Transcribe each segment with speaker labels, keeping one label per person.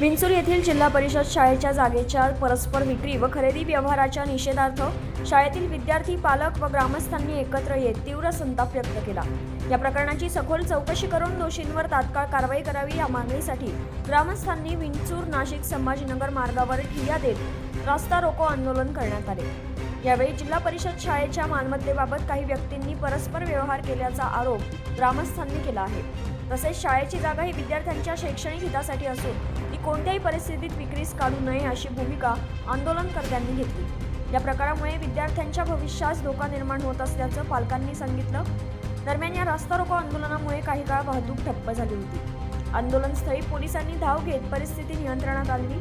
Speaker 1: विंचूर येथील जिल्हा परिषद शाळेच्या जागेच्या परस्पर विक्री व खरेदी व्यवहाराच्या निषेधार्थ शाळेतील विद्यार्थी पालक व ग्रामस्थांनी एकत्र येत तीव्र संताप व्यक्त केला. या प्रकरणाची सखोल चौकशी करून दोषींवर तात्काळ कारवाई करावी या मागणीसाठी ग्रामस्थांनी विंचूर नाशिक संभाजीनगर मार्गावर ठिय्या देत रास्ता रोको आंदोलन करण्यात आले. यावेळी जिल्हा परिषद शाळेच्या मालमत्तेबाबत काही व्यक्तींनी परस्पर व्यवहार केल्याचा आरोप ग्रामस्थांनी केला आहे. तसेच शाळेची जागा ही विद्यार्थ्यांच्या शैक्षणिक हितासाठी असून कोणत्याही परिस्थितीत विक्रीस काढू नये अशी भूमिका आंदोलनकर्त्यांनी घेतली. या प्रकारामुळे विद्यार्थ्यांच्या भविष्यास धोका निर्माण होत असल्याचं पालकांनी सांगितलं. दरम्यान या रास्ता रोको आंदोलनामुळे काही काळ वाहतूक ठप्प झाली होती. आंदोलनस्थळी पोलिसांनी धाव घेत परिस्थिती नियंत्रणात आणली.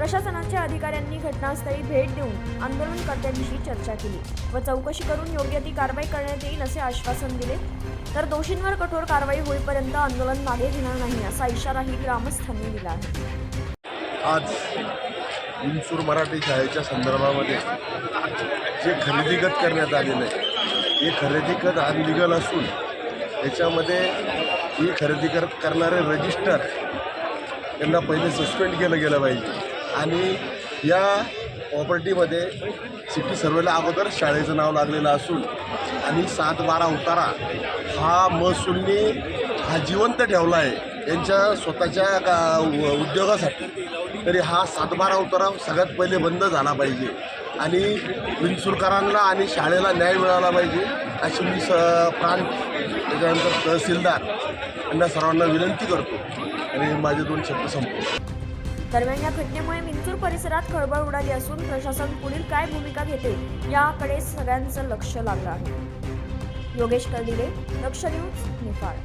Speaker 1: प्रशासनाच्या अधिकाऱ्यांनी घटनास्थळी भेट देऊन आंदोलनकर्त्यांशी चर्चा केली व चौकशी करून योग्य ती कारवाई करण्यात येईल असे आश्वासन दिले. तर दोषींवर कठोर कारवाई होईपर्यंत आंदोलन मागे घेणार नाही असा इशाराही ग्रामस्थांनी दिला आहे.
Speaker 2: आज विंचूर मराठी शाळेच्या संदर्भामध्ये जे खरेदीगत करण्यात आलेलं आहे हे खरेदीगत अनलिगल असून याच्यामध्ये ही खरेदी कर करणारे रजिस्टर यांना पहिले सस्पेंड केलं गेलं पाहिजे. आणि या प्रॉपर्टीमध्ये सिटी सर्वेला अगोदर शाळेचं नाव लागलेलं असून आणि सात बारा उतारा हा महसूलनी हा जिवंत ठेवला आहे. त्यांच्या स्वतःच्या का उ- उद्योगासाठी. तरी हा सातबारा उतारा सगळ्यात पहिले बंद झाला पाहिजे. आणि विंचुरकरांना आणि शाळेला न्याय मिळाला पाहिजे अशी मी स प्रांत त्याच्यानंतर तहसीलदार यांना सर्वांना विनंती करतो. आणि माझे दोन शब्द संपतो
Speaker 1: दरम्यान या घटनेमुळे मिंचूर परिसरात खळबळ उडाली असून प्रशासन पुढील काय भूमिका घेते याकडे सगळ्यांचं लक्ष लागलं आहे. योगेश कर्डिले लक्ष न्यूज नेपाळ.